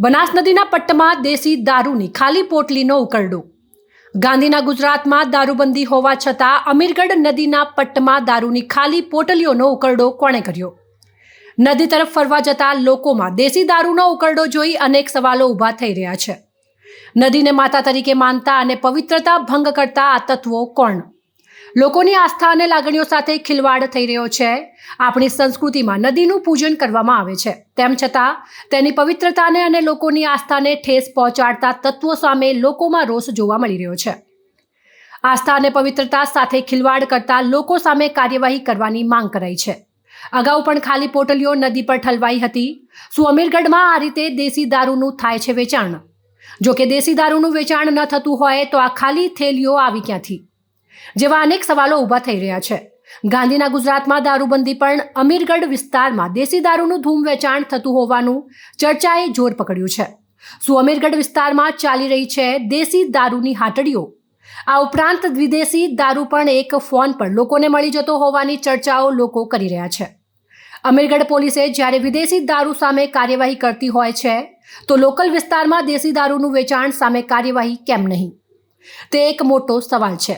બનાસ નદીના પટ્ટમાં દેશી દારૂની ખાલી પોટલીનો ઉકરડો. ગાંધીના ગુજરાતમાં દારૂબંધી હોવા છતાં અમીરગઢ નદીના પટ્ટમાં દારૂની ખાલી પોટલીઓનો ઉકરડો કોણે કર્યો? નદી તરફ ફરવા જતા લોકોમાં દેશી દારૂનો ઉકરડો જોઈ અનેક સવાલો ઊભા થઈ રહ્યા છે. નદીને માતા તરીકે માનતા અને પવિત્રતા ભંગ કરતા આ તત્વો કોણ? લોકોની આસ્થા અને લાગણીઓ સાથે ખિલવાડ થઈ રહ્યો છે. આપણી સંસ્કૃતિમાં નદીનું પૂજન કરવામાં આવે છે. તેમ છતાં, તેની પવિત્રતાને અને લોકોની આસ્થાને ઠેસ પહોંચાડતા તત્વો સામે લોકોમાં રોષ જોવા મળી રહ્યો છે. આસ્થા અને પવિત્રતા સાથે ખિલવાડ કરતા લોકો સામે કાર્યવાહી કરવાની માંગ કરાઈ છે. અગાઉ પણ ખાલી પોટલીઓ નદી પર ઠલવાઈ હતી. શું અમીરગઢમાં આ રીતે દેશી દારૂનું થાય છે વેચાણ. જો કે દેશી દારૂનું વેચાણ ન થતું હોય તો આ ખાલી થેલીઓ આવી ક્યાંથી? જેવા અનેક સવાલો ઊભા થઈ રહ્યા છે. ગાંધીના ગુજરાતમાં દારૂબંધી પણ અમીરગઢ વિસ્તારમાં દેશી દારૂનું ધૂમ વેચાણ થતું હોવાનું ચર્ચાએ જોર પકડ્યું છે. શું અમીરગઢ વિસ્તારમાં ચાલી રહી છે દેશી દારૂની હાટડીઓ? આ ઉપરાંત વિદેશી દારૂ પણ એક ફોન પર લોકોને મળી જતો હોવાની ચર્ચાઓ લોકો કરી રહ્યા છે. અમીરગઢ પોલીસે જ્યારે વિદેશી દારૂ સામે કાર્યવાહી કરતી હોય છે, તો લોકલ વિસ્તારમાં દેશી દારૂનું વેચાણ સામે કાર્યવાહી કેમ નહીં? તે એક મોટો સવાલ છે.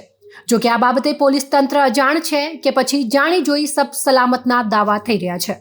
જો કે આ બાબતે પોલીસ તંત્ર અજાણ છે કે પછી જાણી જોઈ સબ સલામતના દાવા થઈ રહ્યા છે.